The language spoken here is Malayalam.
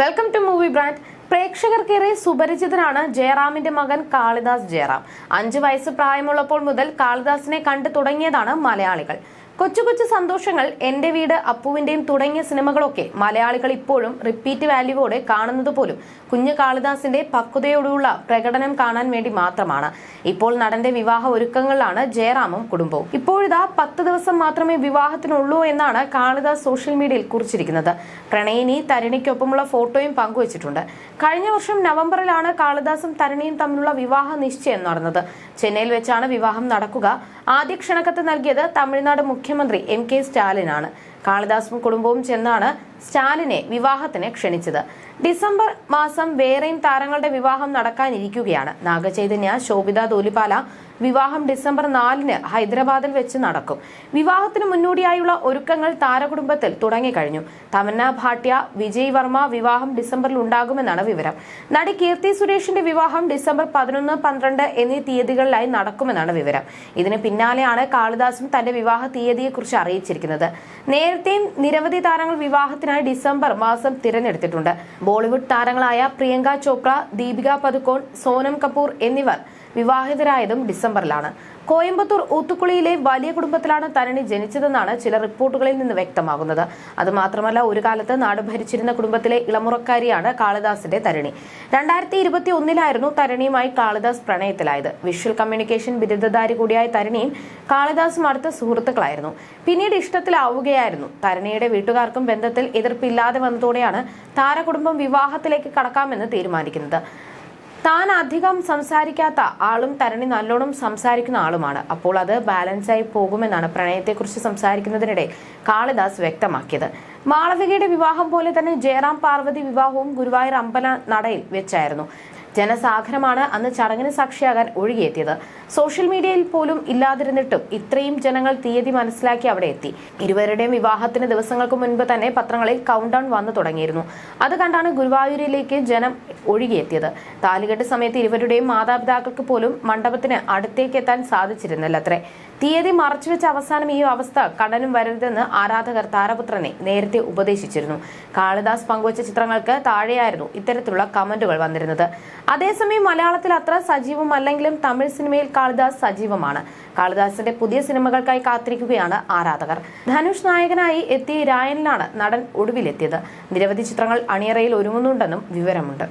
വെൽക്കം ടു മൂവി ബ്രാൻഡ് പ്രേക്ഷകർക്കേറെ സുപരിചിതനാണ് ജയറാമിന്റെ മകൻ കാളിദാസ് ജയറാം. അഞ്ചു വയസ്സ് പ്രായമുള്ളപ്പോൾ മുതൽ കാളിദാസിനെ കണ്ടു തുടങ്ങിയതാണ് മലയാളികൾ. കൊച്ചു കൊച്ചു സന്തോഷങ്ങൾ എന്റെ വീട് അപ്പുവിന്റെയും തുടങ്ങിയ സിനിമകളൊക്കെ മലയാളികൾ ഇപ്പോഴും റിപ്പീറ്റ് വാല്യൂവോടെ കാണുന്നത് പോലും കുഞ്ഞു കാളിദാസിന്റെ പക്വതയോടുള്ള പ്രകടനം കാണാൻ വേണ്ടി മാത്രമാണ്. ഇപ്പോൾ നടന്റെ വിവാഹ ഒരുക്കങ്ങളിലാണ് ജയറാമും കുടുംബവും. ഇപ്പോഴിതാ പത്ത് ദിവസം മാത്രമേ വിവാഹത്തിനുള്ളൂ എന്നാണ് കാളിദാസ് സോഷ്യൽ മീഡിയയിൽ കുറിച്ചിരിക്കുന്നത്. പ്രണയിനി തരുണിക്കൊപ്പമുള്ള ഫോട്ടോയും പങ്കുവച്ചിട്ടുണ്ട്. കഴിഞ്ഞ വർഷം നവംബറിലാണ് കാളിദാസും തരുണിയും തമ്മിലുള്ള വിവാഹ നിശ്ചയം നടന്നത്. ചെന്നൈയിൽ വെച്ചാണ് വിവാഹം നടക്കുക. ആദ്യ ക്ഷണക്കത്ത് നൽകിയത് തമിഴ്നാട് മുഖ്യമന്ത്രി എം കെ സ്റ്റാലിനാണ്. കാളിദാസും കുടുംബവും ചെന്നാണ് സ്റ്റാലിനെ വിവാഹത്തിന് ക്ഷണിച്ചത്. ഡിസംബർ മാസം വേറെയും താരങ്ങളുടെ വിവാഹം നടക്കാനിരിക്കുകയാണ്. നാഗചൈതന്യ ശോഭിത തോലിപാല വിവാഹം ഡിസംബർ നാലിന് ഹൈദരാബാദിൽ വെച്ച് നടക്കും. വിവാഹത്തിന് മുന്നോടിയായുള്ള ഒരുക്കങ്ങൾ താരകുടുംബത്തിൽ തുടങ്ങിക്കഴിഞ്ഞു. തമന്ന ഭാട്യ വിജയ് വർമ്മ വിവാഹം ഡിസംബറിൽ ഉണ്ടാകുമെന്നാണ് വിവരം. നടി കീർത്തി സുരേഷിന്റെ വിവാഹം ഡിസംബർ പതിനൊന്ന് പന്ത്രണ്ട് എന്നീ തീയതികളിലായി നടക്കുമെന്നാണ് വിവരം. ഇതിന് പിന്നാലെയാണ് കാളിദാസും തന്റെ വിവാഹ തീയതിയെക്കുറിച്ച് അറിയിച്ചിരിക്കുന്നത്. നേരത്തെയും നിരവധി താരങ്ങൾ വിവാഹത്തിനായി ഡിസംബർ മാസം തിരഞ്ഞെടുത്തിട്ടുണ്ട്. ബോളിവുഡ് താരങ്ങളായ പ്രിയങ്ക ചോപ്ര ദീപിക പദുക്കോൺ സോനം കപൂർ എന്നിവർ വിവാഹിതരായതും ഡിസംബറിലാണ്. കോയമ്പത്തൂർ ഊത്തുക്കുളിയിലെ വലിയ കുടുംബത്തിലാണ് തരണി ജനിച്ചതെന്നാണ് ചില റിപ്പോർട്ടുകളിൽ നിന്ന് വ്യക്തമാകുന്നത്. അതുമാത്രമല്ല ഒരു കാലത്ത് നാട് ഭരിച്ചിരുന്ന കുടുംബത്തിലെ ഇളമുറക്കാരിയാണ് കാളിദാസിന്റെ തരണി. രണ്ടായിരത്തി ഇരുപത്തി ഒന്നിലായിരുന്നു തരണിയുമായി കാളിദാസ് പ്രണയത്തിലായത്. വിഷ്വൽ കമ്മ്യൂണിക്കേഷൻ ബിരുദധാരി കൂടിയായ തരണിയും കാളിദാസും അടുത്ത സുഹൃത്തുക്കളായിരുന്നു. പിന്നീട് ഇഷ്ടത്തിലാവുകയായിരുന്നു. തരണിയുടെ വീട്ടുകാർക്കും ബന്ധത്തിൽ എതിർപ്പില്ലാതെ വന്നതോടെയാണ് താരകുടുംബം വിവാഹത്തിലേക്ക് കടക്കാമെന്ന് തീരുമാനിക്കുന്നത്. താൻ അധികം സംസാരിക്കാത്ത ആളും തരണി നല്ലോണം സംസാരിക്കുന്ന ആളുമാണ്. അപ്പോൾ അത് ബാലൻസ് ബാലൻസായി പോകുമെന്നാണ് പ്രണയത്തെക്കുറിച്ച് സംസാരിക്കുന്നതിനിടെ കാളിദാസ് വ്യക്തമാക്കിയത്. മാളവികയുടെ വിവാഹം പോലെ തന്നെ ജയറാം പാർവതി വിവാഹവും ഗുരുവായൂർ അമ്പല നടയിൽ വെച്ചായിരുന്നു. ജനസാഗരമാണ് അന്ന് ചടങ്ങിന് സാക്ഷിയാകാൻ ഒഴുകിയെത്തിയത്. സോഷ്യൽ മീഡിയയിൽ പോലും ഇല്ലാതിരുന്നിട്ടും ഇത്രയും ജനങ്ങൾ തീയതി മനസ്സിലാക്കി അവിടെ എത്തി. ഇരുവരുടെയും വിവാഹത്തിന് ദിവസങ്ങൾക്ക് മുൻപ് തന്നെ പത്രങ്ങളിൽ കൗണ്ട് ഡൗൺ വന്നു തുടങ്ങിയിരുന്നു. അത് കണ്ടാണ് ഗുരുവായൂരിലേക്ക് ജനം ഒഴുകിയെത്തിയത്. താലികെട്ട് സമയത്ത് ഇരുവരുടെയും മാതാപിതാക്കൾക്ക് പോലും മണ്ഡപത്തിന് അടുത്തേക്ക് എത്താൻ സാധിച്ചിരുന്നില്ല അത്രേ തീയതി മറച്ചുവെച്ച അവസാനം ഈ അവസ്ഥ കടനും വരരുതെന്ന് ആരാധകർ താരപുത്രനെ നേരത്തെ ഉപദേശിച്ചിരുന്നു. കാളിദാസ് പങ്കുവച്ച ചിത്രങ്ങൾക്ക് താഴെയായിരുന്നു ഇത്തരത്തിലുള്ള കമന്റുകൾ വന്നിരുന്നത്. അതേസമയം മലയാളത്തിൽ അത്ര സജീവമല്ലെങ്കിലും തമിഴ് സിനിമയിൽ കാളിദാസ് സജീവമാണ്. കാളിദാസിന്റെ പുതിയ സിനിമകൾക്കായി കാത്തിരിക്കുകയാണ് ആരാധകർ. ധനുഷ് നായകനായി എത്തിയ രായനിലാണ് നടൻ ഒടുവിലെത്തിയത്. നിരവധി ചിത്രങ്ങൾ അണിയറയിൽ ഒരുങ്ങുന്നുണ്ടെന്നും വിവരമുണ്ട്.